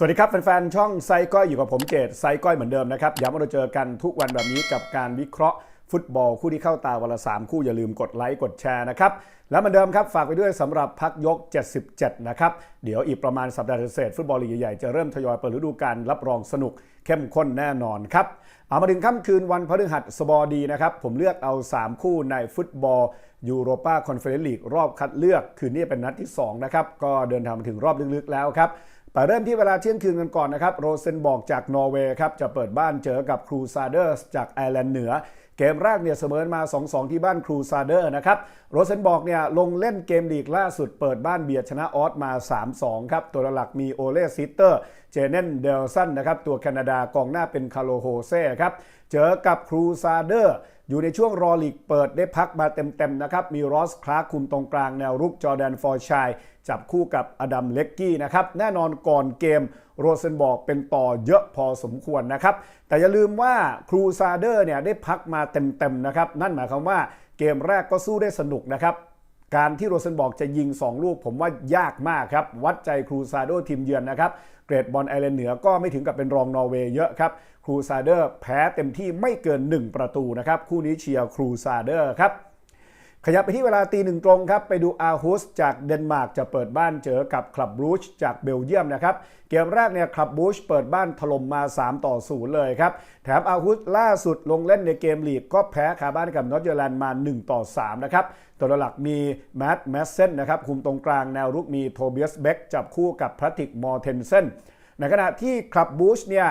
สวัสดีครับแฟนๆช่องไซก้อยอยู่กับผมเจตไซก้อยเหมือนเดิมนะครับย้ำว่าเราเจอกันทุกวันแบบนี้กับการวิเคราะห์ฟุตบอลคู่ที่เข้าตาวันละ3คู่อย่าลืมกดไลค์กดแชร์นะครับแล้วเหมือนเดิมครับฝากไปด้วยสำหรับพักยก 77 นะครับ เดี๋ยวอีกประมาณสัปดาห์เศษฟุตบอลลีกใหญ่ๆจะเริ่มทยอยเปิดฤดูกาลรับรองสนุกเข้มข้นแน่นอนครับเอามาถึงค่ำคืนวันพฤหัสบดีนะครับ ผมเลือกเอา 3 คู่ในฟุตบอลยูโรปาคอนเฟอเรนซ์ลีกรอบคัดเลือก คืนนี้เป็นนัดที่ 2 นะครับ ก็เดินทางมาถึงรอบลึกๆแล้วครับ ไปเริ่มที่เวลาเที่ยงคืนกันก่อนนะครับ โรเซนบอกจากนอร์เวย์ครับ จะเปิดบ้านเจอกับครูซาเดอร์จากไอร์แลนด์เหนือ เกมแรกเนี่ยเสมอมา 2-2 ที่บ้านครูซาเดอร์นะครับ โรเซนบอกเนี่ยลงเล่นเกมลีกล่าสุดเปิดบ้านเบียดชนะออสมา 3-2 ครับ ตัวหลักมีโอเลซิเตอร์ เจเนนเดลสันนะครับ ตัวแคนาดากองหน้าเป็นคาร์โลโฮเซ่ครับ เจอกับครูซาเดอร์ อยู่ในช่วงรอลีกเปิดได้พักมาเต็มๆนะครับ มีรอสคลาร์คุมตรงกลางแนวรุกจอแดนฟอร์ชัยจับคู่กับอดัมเล็กกี้นะครับ แน่นอนก่อนเกมโรเซนบอกเป็นต่อเยอะพอสมควรนะครับ แต่อย่าลืมว่าครูซาเดอร์เนี่ยได้พักมาเต็มๆนะครับ นั่นหมายความว่าเกมแรกก็สู้ได้สนุกนะครับ การที่โรเซนบอกจะยิง 2 ลูก ผมว่ายากมากครับ วัดใจครูซาโดทีมเยือนนะครับ เกรดบอลไอร์แลนด์เหนือก็ไม่ถึงกับเป็นรองนอร์เวย์เยอะครับ ครูซาเดอร์แพ้เต็มที่ไม่เกิน 1 ประตูนะครับ คู่นี้เชียร์ครูซาเดอร์ครับ ขยับไปที่เวลาตีหนึ่งตรงครับ ไปดูอาร์ฮุสจากเดนมาร์กจะเปิดบ้านเจอกับคลับบูชจากเบลเยียมนะครับ เกมแรกเนี่ยคลับบูชเปิดบ้านถล่มมา 3 ต่อ 0 เลยครับ แถมอาร์ฮุสล่าสุดลงเล่นในเกมลีกก็แพ้คาบ้านกับนอตเยอร์แลนด์มา 1 ต่อ 3 นะครับตัวหลักมีแมตต์แมสเซนนะครับคุมตรงกลางแนวรุกมีโทเบียสเบ็กจับคู่กับพระติกมอร์เทนเซนในขณะที่คลับบูชเนี่ย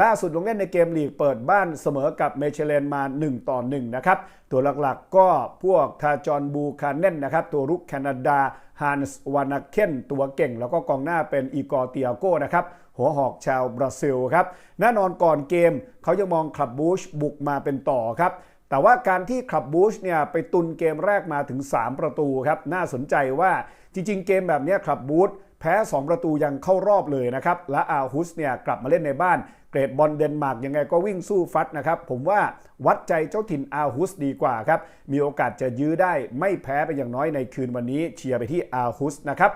ล่าสุดลงเล่นในเกมลีกเปิดบ้านเสมอกับเมเชเลนมา 1 ต่อ 1 นะครับ ตัวหลักๆก็พวกทาจอนบูคาเนนนะครับ ตัวรุกแคนาดาฮันส์วานาเคนตัวเก่ง แล้วก็กองหน้าเป็นอีกอร์เตียโกนะครับ หัวหอกชาวบราซิลครับ แน่นอนก่อนเกมเขายังมองคลับบูชบุกมาเป็นต่อครับแต่ว่าการที่คลับบูชเนี่ยไปตุนเกมแรกมาถึง 3 ประตูครับ น่าสนใจว่าจริง ๆ เกมแบบนี้คลับบูช แพ้ 2 ประตูยังเข้ารอบเลยนะครับ และอาฮุสเนี่ยกลับมาเล่นในบ้าน เกรดบอลเดนมาร์กยังไงก็วิ่งสู้ฟัดนะครับ ผมว่าวัดใจเจ้าถิ่นอาฮุสดีกว่าครับ มีโอกาสจะยื้อได้ไม่แพ้ไปอย่างน้อยในคืนวันนี้เชียร์ไปที่อาฮุสนะครับ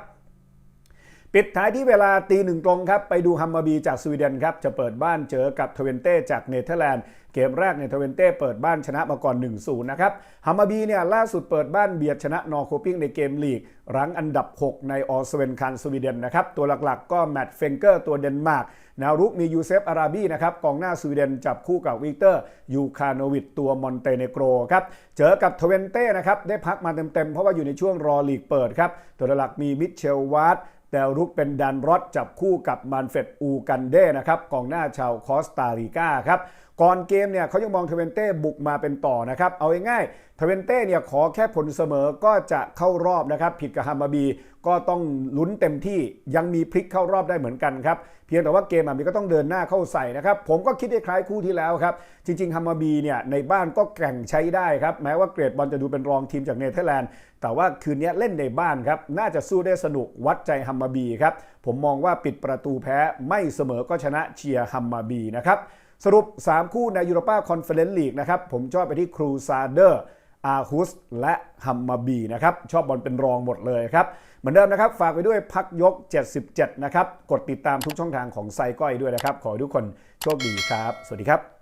ปิดท้ายที่เวลาตีหนึ่งตรงครับ ไปดูฮัมมาบีจากสวีเดนครับ จะเปิดบ้านเจอกับทเวนเต้จากเนเธอร์แลนด์ เกมแรกในทเวนเต้เปิดบ้านชนะมาก่อน 1-0 นะครับฮัมมาบีเนี่ยล่าสุดเปิดบ้านเบียดชนะนอร์โคปิงในเกมลีก รั้งอันดับ 6 ในออสเวนคันสวีเดนนะครับ ตัวหลักๆ ก็แมตต์เฟงเกอร์ตัวเดนมาร์กแนวรุกมียูเซฟอาราบีนะครับกองหน้าสวีเดนจับคู่กับวิกเตอร์ยูคาโนวิดตัวมอนเตเนโกรครับเจอกับทเวนเต้นะครับได้พักมาเต็มๆ เพราะว่าอยู่ในช่วงรอลีกเปิดครับตัวหลักมีมิเชลวาร์ด แนวรุกเป็นดันรอดจับคู่กับมันเฟตอูกันเด้นะครับกองหน้าชาวคอสตาริกาครับ ก่อนเกมเนี่ยเขายังมองเทเวนเต้บุกมาเป็นต่อนะครับ เอาง่ายๆเทเวนเต้เนี่ยขอแค่ผลเสมอก็จะเข้ารอบนะครับ ผิดกับฮัมาบีก็ต้องลุ้นเต็มที่ยังมีพลิกเข้ารอบได้เหมือนกันครับ เพียงแต่ว่าเกมมันก็ต้องเดินหน้าเข้าใส่นะครับ ผมก็คิดคล้ายคู่ที่แล้วครับ จริงๆฮัมมาบีเนี่ยในบ้านก็แข่งใช้ได้ครับ แม้ว่าเกรดบอลจะดูเป็นรองทีมจากเนเธอร์แลนด์แต่ว่าคืนนี้เล่นในบ้านครับ น่าจะสู้ได้สนุกวัดใจฮัมมาบีครับ ผมมองว่าปิดประตูแพ้ไม่เสมอก็ชนะเชียร์ฮัมมาบีนะครับ สรุป 3 คู่ในยูโรปาคอนเฟอเรนซ์ลีกนะครับ ผมชอบไปที่ครูซาเดอร์อาฮุสและฮัมมาบีนะครับ ชอบบอลเป็นรองหมดเลยครับ เหมือนเดิมนะครับ ฝากไปด้วยพักยก 77 นะครับ กดติดตามทุกช่องทางของไซก้อยด้วยนะครับ ขอให้ทุกคนโชคดีครับ สวัสดีครับ